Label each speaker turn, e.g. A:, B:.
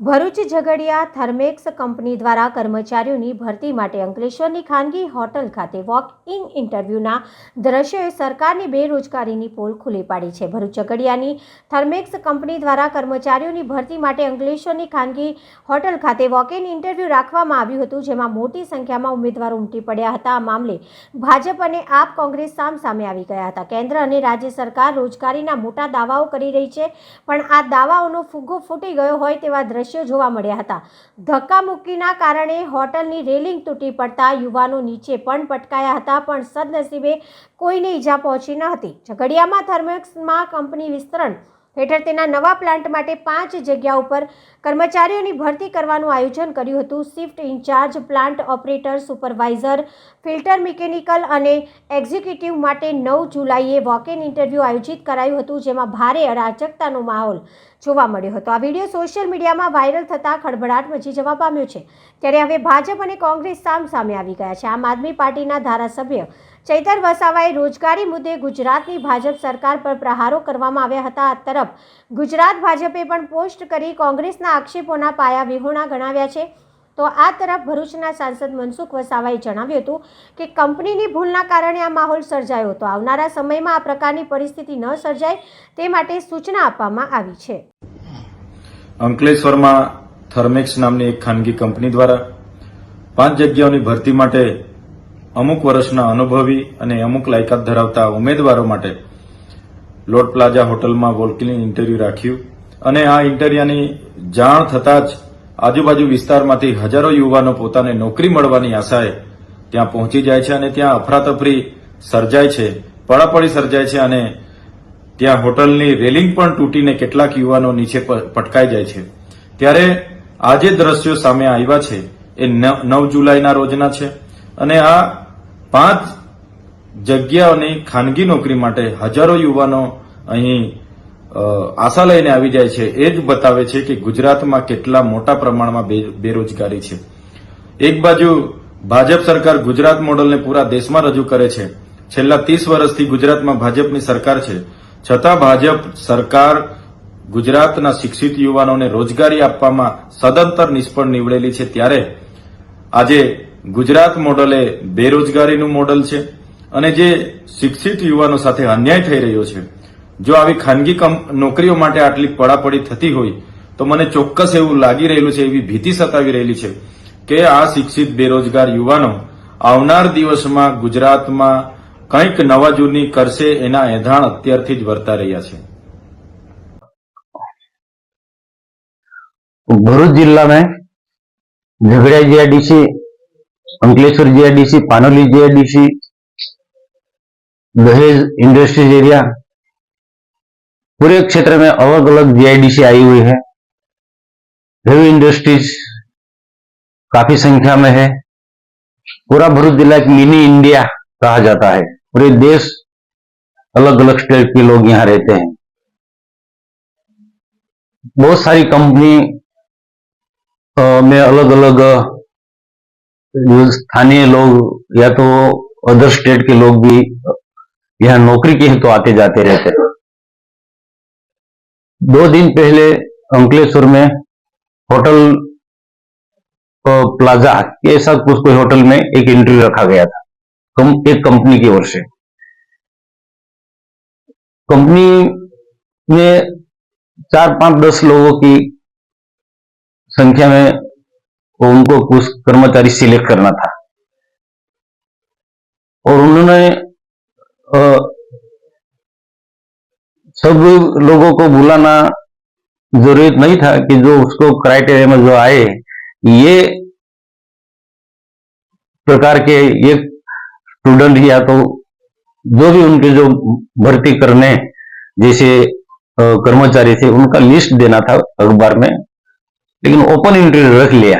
A: Bharuch Jhagadia Thermax company દ્વારા કર્મચારીઓની ભરતી માટે અંકલેશ્વરની ખાનગી હોટલ ખાતે વોક ઇન ઇન્ટરવ્યૂના દ્રશ્યોએ સરકારની બેરોજગારીની પોલ ખુલ્લી પાડી છે. ભરૂચ ઝઘડિયાની થર્મેક્સ કંપની દ્વારા કર્મચારીઓની ભરતી માટે અંકલેશ્વરની ખાનગી હોટલ ખાતે વોક ઇન ઇન્ટરવ્યૂ રાખવામાં આવ્યું હતું, જેમાં મોટી સંખ્યામાં ઉમેદવારો ઉમટી પડ્યા હતા. આ મામલે ભાજપ અને આપ કોંગ્રેસ સામ સામે આવી ગયા હતા. કેન્દ્ર અને રાજ્ય સરકાર રોજગારીના મોટા દાવાઓ કરી રહી છે, પણ આ દાવાઓનો ફુગ્ગો ફૂટી ગયો હોય તેવા દ્રશ્યો જોવા મળ્યા હતા. ધક્કામુક્કીના કારણે હોટલની રેલિંગ તૂટી પડતા યુવાનો નીચે પણ પટકાયા હતા, પણ સદનસીબે કોઈને ઈજા પહોંચી ન હતી. ઝઘડિયામાં થર્મેક્સમાં કંપની વિસ્તરણ હેઠળ તેના નવા પ્લાન્ટ માટે પાંચ જગ્યા ઉપર કર્મચારીઓની ભરતી કરવાનું આયોજન કર્યું હતું. Shift incharge, plant operator, supervisor, filter mechanical અને એક્ઝિક્યુટિવ માટે નવ જુલાઈએ વોક ઇન ઇન્ટરવ્યૂ આયોજિત કરાયું હતું, જેમાં ભારે અરાજકતાનો માહોલ જોવા મળ્યો હતો. આ વીડિયો સોશિયલ મીડિયામાં વાયરલ થતાં ખળભળાટ મચી જવા પામ્યો છે. ત્યારે હવે ભાજપ અને કોંગ્રેસ સામ સામે આવી ગયા છે. આમ આદમી પાર્ટીના ધારાસભ્ય ચૈતર વસાવાએ રોજગારી મુદ્દે ગુજરાતની ભાજપ સરકાર પર પ્રહારો કરવામાં આવ્યા હતા. તરફ ગુજરાત ભાજપે પણ પોસ્ટ કરી કોંગ્રેસના આક્ષેપોના પાયા વિહોણા ગણાવ્યા છે. તો આ તરફ ભરૂચના સાંસદ મનસુખ વસાવાએ જણાવ્યું હતું કે કંપનીની ભૂલના કારણે આ માહોલ સર્જાયો હતો. આવનારા સમયમાં આ પ્રકારની પરિસ્થિતિ ન સર્જાય તે માટે સૂચના આપવામાં આવી છે.
B: અંકલેશ્વરમાં થર્મેક્સ નામની એક ખાનગી કંપની દ્વારા પાંચ જગ્યાઓની ભરતી માટે અમુક વર્ષના અનુભવી અને અમુક લાયકાત ધરાવતા ઉમેદવારો માટે લોટ પ્લાઝા હોટલમાં વોલ્કિંગ ઇન્ટરવ્યુ રાખ્યું. અને આ ઇન્ટરવ્યુની જાણ થતાં જ આજુબાજુ વિસ્તારમાંથી હજારો યુવાનો પોતાને નોકરી મળવાની આશાએ ત્યાં પહોંચી જાય છે અને ત્યાં અફરાતફરી સર્જાય છે પડાપડી સર્જાય છે અને ત્યાં હોટલની રેલિંગ પણ તૂટીને કેટલાક યુવાનો નીચે પટકાઈ જાય છે. ત્યારે આ જે દ્રશ્યો સામે આવ્યા છે, એ નવ જુલાઈના રોજના છે અને આ પાંચ જગ્યાઓની ખાનગી નોકરી માટે હજારો યુવાનો અહીં આશા લઈને આવી જાય છે. એ જ બતાવે છે કે ગુજરાતમાં કેટલા મોટા પ્રમાણમાં બેરોજગારી છે. એક બાજુ ભાજપ સરકાર ગુજરાત મોડલને પૂરા દેશમાં રજૂ કરે છે. છેલ્લા ત્રીસ વર્ષથી ગુજરાતમાં ભાજપની સરકાર છે. છતાં ભાજપ સરકાર ગુજરાતના શિક્ષિત યુવાનોને રોજગારી આપવામાં સદંતર નિષ્ફળ નીવડેલી છે. ત્યારે આજે ગુજરાત મોડલ એ બેરોજગારીનું મોડલ છે અને જે શિક્ષિત યુવાનો સાથે અન્યાય થઈ રહ્યો છે. જો આવી ખાનગી કંપ- નોકરીઓ માટે આટલી પડાપડી થતી હોય તો મને ચોક્કસ એવું લાગી રહેલું છે એવી ભીતિ સતાવી રહેલી છે કે આ શિક્ષિત બેરોજગાર યુવાનો આવનાર દિવસમાં ગુજરાતમાં કંઈક નવા જૂની કરશે એના એધાણ અત્યારથી જ વર્તા રહ્યા છે
C: भरूच जिला में Jhagadia GIDC Ankleshwar GIDC Panoli GIDC Dahej industries area पूरे क्षेत्र में अलग अलग जीआईडीसी आई हुई है। हेवी इंडस्ट्रीज़ काफ़ी संख्या में है। पूरा भरूच जिला एक मिनी इंडिया कहा जाता है। पूरे देश अलग अलग स्टेट के लोग यहाँ रहते हैं। बहुत सारी कंपनी में अलग अलग स्थानीय लोग या तो अदर स्टेट के लोग भी यहाँ नौकरी के हेतु आते जाते रहते हैं। दो दिन पहले अंकलेश्वर में होटल प्लाजा ऐसा कुछ कोई होटल में एक इंटरव्यू रखा गया था। कम, एक कंपनी की ओर से। कंपनी में चार पाँच दस लोगों की संख्या में उनको कुछ कर्मचारी सिलेक्ट करना था। और उन्होंने सब लोगों को बुलाना ज़रूरत नहीं था कि जो उसको क्राइटेरिया में जो आए, ये प्रकार के ये स्टूडेंट या तो जो भी उनके जो भर्ती करने जैसे कर्मचारी थे, उनका लिस्ट देना था अखबार में, लेकिन ओपन इंटरव्यू रख लिया।